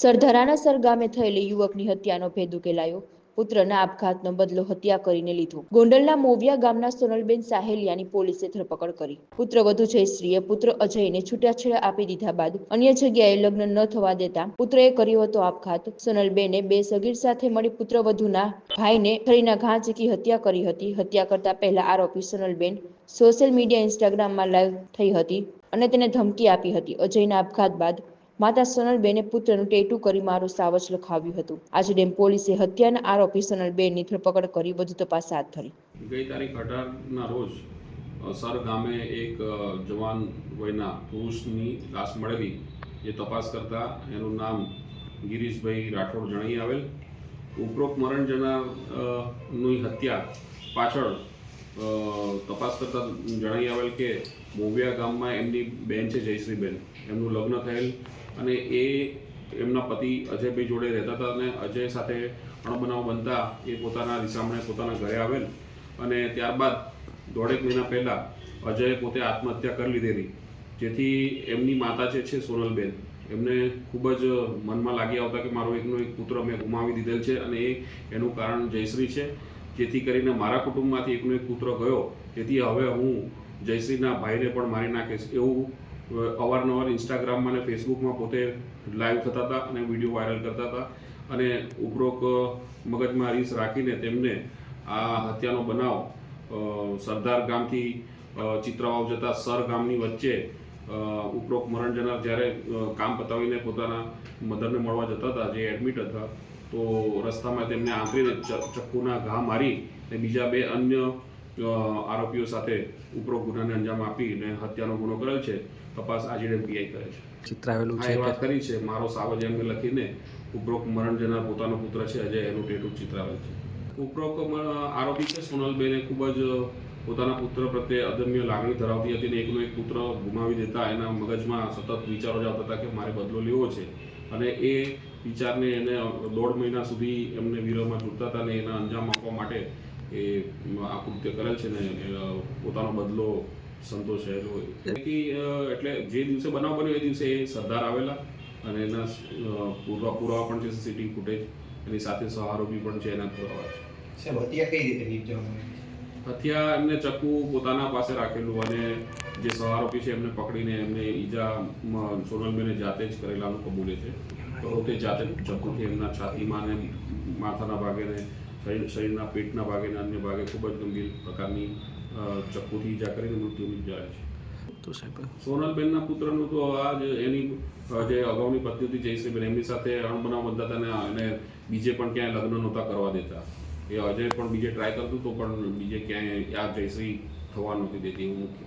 સરધારાના sir ગામે થયેલી યુવકની હત્યાનો ભેદ ઉકેલાયો. પુત્રના આપઘાતનો બદલો હત્યા કરીને લીધો. ગોંડલના મોવિયા ગામના સોનલબેન સાહેલિયાની પોલીસે ધરપકડ કરી. પુત્રવધુ જયશ્રીએ પુત્ર અજયને છૂટાછેડા આપી દીધા બાદ અન્ય જગ્યાએ લગ્ન ન થવા દેતા પુત્રએ કર્યો હતો આપઘાત. સોનલબેને બે સગીર સાથે મળી પુત્ર વધુના ભાઈને છરીના ઘા ચીકી હત્યા કરી હતી. હત્યા કરતા પહેલા આરોપી સોનલબેન સોશિયલ મીડિયા ઇન્સ્ટાગ્રામમાં લાઈવ થઈ હતી અને તેને ધમકી આપી હતી. અજયના આપઘાત બાદ માતા સોનલબેને પુત્રનું ટેટુ કરી મારું સાવજ લખાવ્યું હતું. આજે ડેમ પોલીસે હત્યાના આરોપી સોનલબેનની ધરપકડ કરી વધુ તપાસ હાથ ધરી. ગઈ તારીખ અઢારના રોજ સર ગામે એક જવાન વયના પુરુષની લાશ મળેલી. જે તપાસ કરતા એનું નામ ગિરીશભાઈ રાઠોડ જણાઈ આવેલ. ઉપરોક્ત મરણ જનારની હત્યા પાછળ તપાસ કરતા જણાવી આવેલ કે મોવિયા ગામમાં એમની બેન છે, જયશ્રીબેન. એમનું લગ્ન થયેલ અને એ એમના પતિ અજયભાઈ જોડે રહેતા હતા અને અજય સાથે અણબનાવ બનતા એ પોતાના રિસામણે પોતાના ઘરે આવેલ અને ત્યારબાદ દોઢેક મહિના પહેલાં અજયે પોતે આત્મહત્યા કરી લીધેલી. જેથી એમની માતા જે છે, સોનલબેન, એમને ખૂબ જ મનમાં લાગી આવતા કે મારો એકનો એક પુત્ર મેં ગુમાવી દીધેલ છે અને એ એનું કારણ જયશ્રી છે. જેથી કરીને મારા કુટુંબમાંથી એકનો એક કૂતરો ગયો. તેથી હવે હું જયશ્રીના ભાઈને પણ મારી નાખીશ એવું અવારનવાર ઇન્સ્ટાગ્રામમાં અને ફેસબુકમાં પોતે લાઈવ થતા હતા અને વીડિયો વાયરલ કરતા હતા. અને ઉપરોક્ત મગજમાં રીસ રાખીને તેમને આ હત્યાનો બનાવ સરદાર ગામથી ચિત્રાવાવ જતા સર ગામની વચ્ચે ઉપરોક્ત મરણ જનાર જ્યારે કામ પતાવીને પોતાના મધરને મળવા જતા હતા, જે એડમિટ હતા તો રસ્તામાં તેમને આંકરીને ચ- ચક્કુના ઘા મારી અને બીજા બે અન્ય આરોપીઓ સાથે ઉપરોક્ત ગુનાને અંજામ આપીને હત્યાનો ગુનો કરેલ છે. તપાસ આજે એફબીઆઈ કરે છે. ચિત્ર આવેલું હા છે વાત કરી છે. મારો સાવજ એમને લખીને ઉપરોક્ત મરણ જનાર પોતાનો પુત્ર છે. અજય એનું ટેટુ ચિત્રાવેલ છે. ઉપરોક્ત આરોપી છે સોનલબેને ખૂબ જ પોતાના પુત્ર પ્રત્યે અદમ્ય લાગણી ધરાવતી હતી અને એકનો એક પુત્ર ગુમાવી દેતા એના મગજમાં સતત વિચારો જ આવતા હતા કે મારે બદલો લેવો છે. અને એ વિચારને એને દોઢ મહિના સુધી એમને વિરોહમાં છૂટતા હતા અને એના અંજામ આપવા માટે એ આ કૃત્ય કરેલ છે ને પોતાનો બદલો સંતોષાયેલો હોય. એટલે જે દિવસે બનાવ બન્યો એ દિવસે એ સરદાર આવેલા અને એના પૂર્વા પુરાવા પણ છે સીસીટીવી ફૂટેજ. એની સાથે સહારોપી પણ છે એના પુરાવા છે. સાહેબ હત્યા કઈ રીતે નિપજવામાં એમને ચક્કુ પોતાના પાસે રાખેલું અને જે સહારોપી છે એમને પકડીને એમને ઈજા સોનલબેને જાતે જ કરેલાનું કબૂલે છે. તો તે જાતે ચક્કુથી એમના છાતીમાં ને માથાના ભાગે ને શરીર શરીરના પેટના ભાગે ને અન્ય ભાગે ખૂબ જ ગંભીર પ્રકારની ચક્કુથી ઈજા કરીને મૃત્યુ નિપજાવે છે. તો સાહેબ સોનલબેનના પુત્રનું તો આ જ એની જે અગાઉની પત્ની હતી જયશ્રીબેન એમની સાથે અણબનાવ ને અને બીજે પણ ક્યાંય લગ્ન નહોતા કરવા દેતા. એ અજય પણ બીજે ટ્રાય કરતું તો પણ બીજે ક્યાંય આ જયશ્રી થવા નહોતી દેતી એવું મુખ્ય